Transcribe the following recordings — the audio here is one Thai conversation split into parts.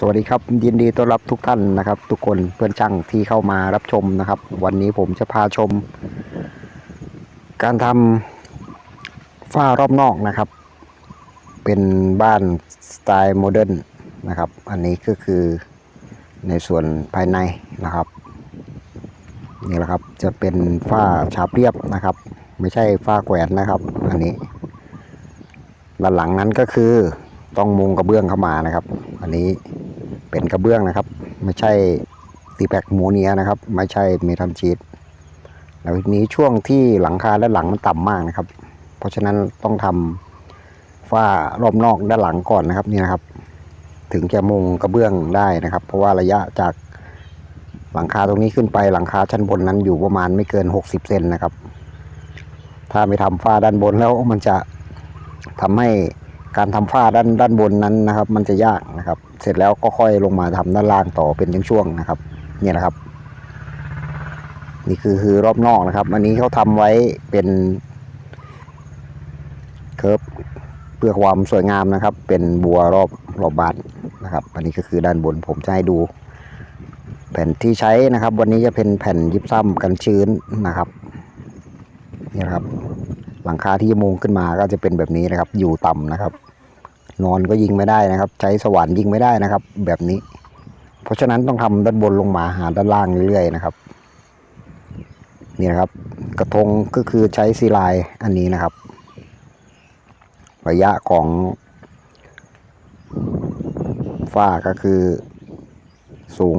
สวัสดีครับยินดีต้อนรับทุกท่านนะครับ ทุกคนเพื่อนช่างที่เข้ามารับชมนะครับ วันนี้ผมจะพาชม การทำฝ้ารอบนอกนะครับ เป็นบ้านสไตล์โมเดิร์นนะครับ อันนี้ก็คือในส่วนภายในนะครับนี่แหละครับจะเป็นฝ้าฉาบเรียบนะครับ ไม่ใช่ฝ้าแขวนนะครับ อันนี้ด้านหลังนั้นก็คือต้องมุงกระเบื้องเข้ามานะครับ อันนี้ เป็นกระเบื้องนะครับ ไม่ใช่ตีแปกโมเนียนะครับ ไม่ใช่เมทัลชีตแล้วทีนี้ช่วงที่หลังคาด้านหลังมันต่ำมากนะครับ เพราะฉะนั้นต้องทำฝ้ารอบนอกด้านหลังก่อนนะครับนี่นะครับ ถึงจะมุงกระเบื้องได้นะครับ เพราะว่าระยะจากหลังคาตรงนี้ขึ้นไปหลังคาชั้นบนนั้นอยู่ประมาณไม่เกิน 60เซนนะครับ ถ้าไม่ทำฝ้าด้านบนแล้วมันจะทำให้ การทำฝ้าด้านด้านบนนั้นนะครับ มันจะยากนะครับ เสร็จแล้วก็ค่อยลงมาทำด้านล่างต่อเป็นช่วงๆนะครับ เนี่ยนะครับ นี่คือคือรอบนอกนะครับ อันนี้เขาทำไว้เป็นเคิร์ฟเพื่อความสวยงามนะครับ เป็นบัวรอบรอบบานนะครับ อันนี้ก็คือด้านบนผมจะให้ดู แผ่นที่ใช้นะครับ วันนี้จะเป็นแผ่นยิบซ้ำกันชื้นนะครับนี่นะครับ หลังคาที่จะมุงขึ้นมาก็จะเป็นแบบนี้นะครับ อยู่ต่ำนะครับ นอนก็ยิงไม่ได้นะครับ ใช้สว่านยิงไม่ได้นะครับ แบบนี้ เพราะฉะนั้นต้องทำด้านบนลงมาหาด้านล่างเรื่อยๆนะครับ นี่นะครับ กระทงก็คือใช้ซีไลน์อันนี้นะครับ ระยะของฝ้าก็คือสูง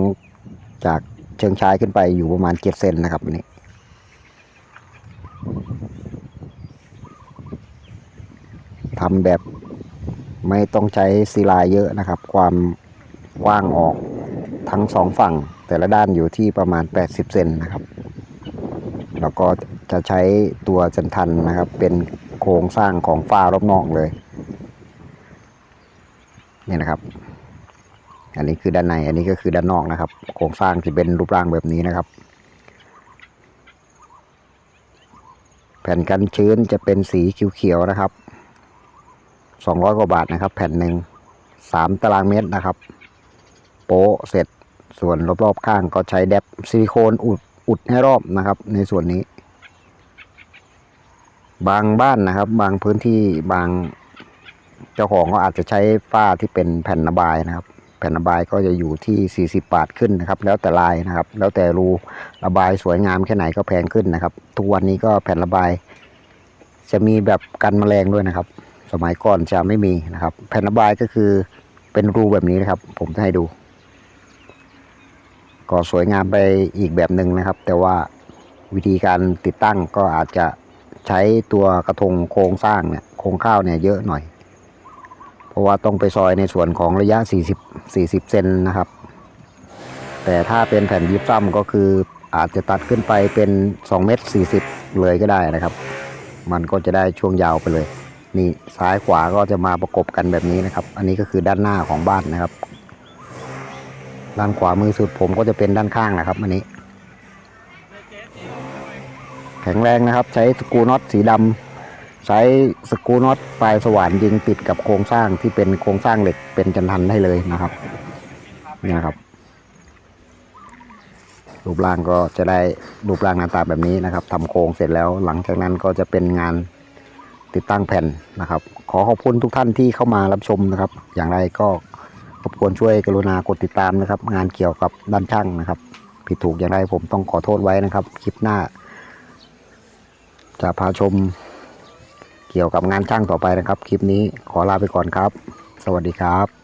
จากเชิงชายขึ้นไปอยู่ประมาณเจ็ดเซนนะครับอันนี้ทำแบบ ไม่ต้องใช้ซีลายเยอะนะครับ ความกว้างออกทั้งสองฝั่ง แต่ละด้านอยู่ที่ประมาณ 80 เซนนะครับ แล้วก็จะใช้ตัวจันทันนะครับ เป็นโครงสร้างของฝ้ารอบนอกเลยนี่นะครับ อันนี้คือด้านใน อันนี้ก็คือด้านนอกนะครับ โครงสร้างที่เป็นรูปร่างแบบนี้นะครับ แผ่นกันชื้นจะเป็นสีเขียวๆนะครับ 200 กว่าบาทนะครับ แผ่นหนึ่ง3 ตารางเมตรนะครับ โป๊เสร็จส่วนรอบๆข้างก็ใช้แดบซิลิโคนอุดอุดให้รอบนะครับ ในส่วนนี้ บางบ้านนะครับ บางพื้นที่บางเจ้าของก็อาจจะใช้ฝ้าที่เป็นแผ่นระบายนะครับ แผ่นระบายก็จะอยู่ที่ 40 บาทขึ้นนะครับ แล้วแต่ลายนะครับ แล้วแต่รูระบายสวยงามแค่ไหนก็แพงขึ้นนะครับ ทุกวันนี้ก็แผ่นระบาย จะมีแบบกันแมลงด้วยนะครับ สมัยก่อนจะไม่มีนะครับ แผ่นระบายก็คือเป็นรูแบบนี้นะครับ ผมจะให้ดู ก็สวยงามไปอีกแบบหนึ่งนะครับ แต่ว่าวิธีการติดตั้งก็อาจจะใช้ตัวกระทงโครงสร้างเนี่ยโครงข้าวเนี่ยเยอะหน่อย เพราะว่าต้องไปซอยในส่วนของระยะ 40 40 เซนนะครับ แต่ถ้าเป็นแผ่นยิบซ้ำก็คืออาจจะตัดขึ้นไปเป็น 2 เมตร 40 เลยก็ได้นะครับ มันก็จะได้ช่วงยาวไปเลย นี่ซ้ายขวาก็จะมาประกบกันแบบนี้นะครับ อันนี้ก็คือด้านหน้าของบ้านนะครับ ด้านขวามือสุดผมก็จะเป็นด้านข้างนะครับ อันนี้ แข็งแรงนะครับ ใช้สกรูน็อตสีดำใช้สกรูน็อตปลายสว่านยิงติดกับโครงสร้างที่เป็นโครงสร้างเหล็กเป็นจันทันให้เลยนะครับนี่ครับรูปร่างก็จะได้รูปร่างหน้าตาแบบนี้นะครับทำโครงเสร็จแล้ว หลังจากนั้นก็จะเป็นงาน ติดตั้งแผ่นนะครับ ขอขอบคุณทุกท่านที่เข้ามารับชมนะครับ อย่างไรก็รบกวนช่วยกรุณากดติดตามนะครับ งานเกี่ยวกับด้านช่างนะครับ ผิดถูกอย่างไรผมต้องขอโทษไว้นะครับ คลิปหน้า จะพาชมเกี่ยวกับงานช่างต่อไปนะครับ คลิปนี้ขอลาไปก่อนครับ สวัสดีครับ